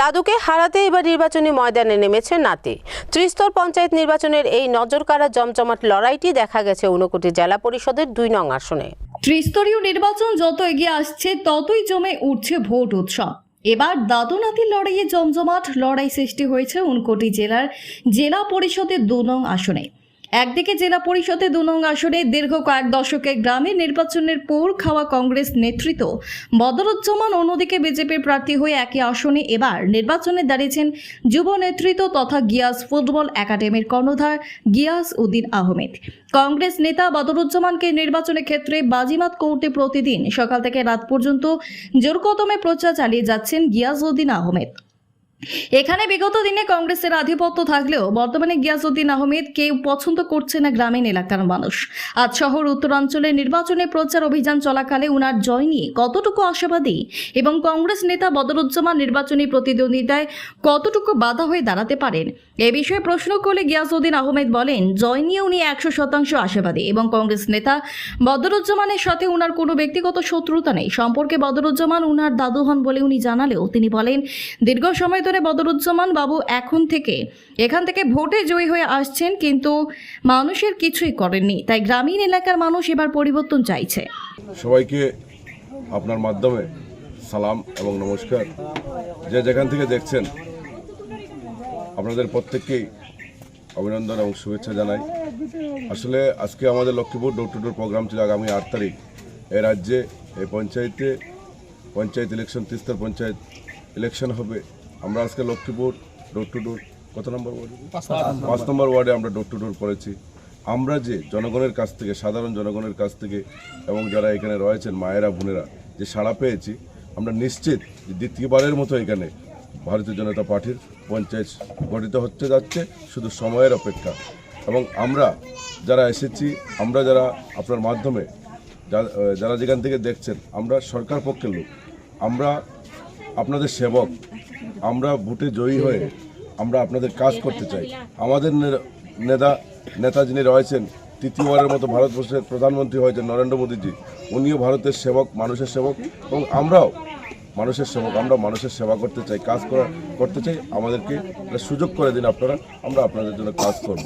দাদুকে হারাতে এবার নির্বাচনী ময়দানে নেমেছে নাতি। ত্রিস্তর পঞ্চায়েত নির্বাচনের এই নজরকাড়া জমজমাট লড়াইটি দেখা গেছে ঊনকোটি জেলা পরিষদের দুই নং আসনে। ত্রিস্তরীয় নির্বাচন যত এগিয়ে আসছে, ততই জমে উঠছে ভোট উৎসব। এবার দাদু নাতির লড়াইয়ে জমজমাট লড়াই সৃষ্টি হয়েছে উনকোটি জেলার জেলা পরিষদের দু নং আসনে। একদিকে জেলা পরিষদে দু নং আসনে দীর্ঘ কয়েক দশকে গ্রামে নির্বাচনের পর খাওয়া কংগ্রেস নেতৃত্ব। বদরুজ্জামান অন্যদিকে বিজেপির প্রার্থী হয়ে একই আসনে এবার নির্বাচনে দাঁড়িয়েছেন যুব নেতৃত্ব তথা গিয়াস ফুটবল একাডেমির কর্ণধার গিয়াস উদ্দিন আহমেদ। কংগ্রেস নেতা বদরুজ্জামানকে নির্বাচনের ক্ষেত্রে বাজিমাত করতে প্রতিদিন সকাল থেকে রাত পর্যন্ত জোরকদমে প্রচার চালিয়ে যাচ্ছেন গিয়াস উদ্দিন আহমেদ। এখানে বিগত দিনে কংগ্রেসের আধিপত্য থাকলেও বর্তমানে গিয়াসউদ্দিন আহমেদ কেউ পছন্দ করছে না গ্রামীণ এলাকার মানুষ। আজ শহর উত্তরাঞ্চলে নির্বাচনে প্রচার অভিযান চলাকালে উনার জয় নিয়ে কতটুকু আশাবাদী এবং কংগ্রেস নেতা বদরুজ্জামান নির্বাচনী প্রতিদ্বন্দ্বিতায় কতটুকু বাধা হয়ে দাঁড়াতে পারেন? এ বিষয়ে প্রশ্ন করলে গিয়াসউদ্দিন আহমেদ বলেন, জয় নিয়ে উনি একশো শতাংশ আশাবাদী এবং কংগ্রেস নেতা বদরুজ্জামানের সাথে উনার কোনো ব্যক্তিগত শত্রুতা নেই। সম্পর্কে বদরুজ্জামান উনার দাদু হন বলে উনি জানালেও তিনি বলেন, দীর্ঘ সময় ধরে বদরুজ্জামান বাবু এখন থেকে, এখান থেকে ভোটে জয়ী হয়ে আসছেন কিন্তু মানুষের কিছুই করেননি। তাই গ্রামীণ এলাকার মানুষ এবার পরিবর্তন চাইছে। সবাইকে আপনার মাধ্যমে সালাম এবং নমস্কার। যে যেখান থেকে দেখছেন আপনাদের প্রত্যেককেই অভিনন্দন এবং শুভেচ্ছা জানাই। আসলে আজকে আমাদের Lakshmipur door to door programme ছিল আগামী আট তারিখ। এই রাজ্যে এই পঞ্চায়েতে, পঞ্চায়েত ইলেকশন তিস্তর পঞ্চায়েত ইলেকশন হবে। আমরা আজকে লক্ষ্মীপুর ডোর টু ডোর কত নম্বর ওয়ার্ডে পাঁচ নম্বর ওয়ার্ডে আমরা ডোর টু ডোর করেছি। আমরা যে জনগণের কাছ থেকে, সাধারণ জনগণের কাছ থেকে এবং যারা এখানে রয়েছেন, মায়েরা, বোনেরা, যে সাড়া পেয়েছি, আমরা নিশ্চিত দ্বিতীয়বারের মতো এখানে ভারতীয় জনতা পার্টির পঞ্চায়েত গঠিত হচ্ছে যাচ্ছে শুধু সময়ের অপেক্ষা। এবং আমরা যারা এসেছি, আমরা যারা আপনার মাধ্যমে, যারা যেখান থেকে দেখছেন, আমরা সরকার পক্ষের লোক। আমরা আপনাদের সেবক। আমরা ভোটে জয়ী হয়ে আমরা আপনাদের কাজ করতে চাই। আমাদের নেতা নেতা যিনি রয়েছেন, তৃতীয়বারের মতো ভারতবর্ষের প্রধানমন্ত্রী হয়েছেন নরেন্দ্র মোদীজি। উনিও ভারতের সেবক, মানুষের সেবক। এবং আমরাও মানুষের সেবক আমরা মানুষের সেবা করতে চাই, কাজ করা, করতে চাই, আমাদেরকে সুযোগ করে দিন আপনারা, আমরা আপনাদের জন্য কাজ করব।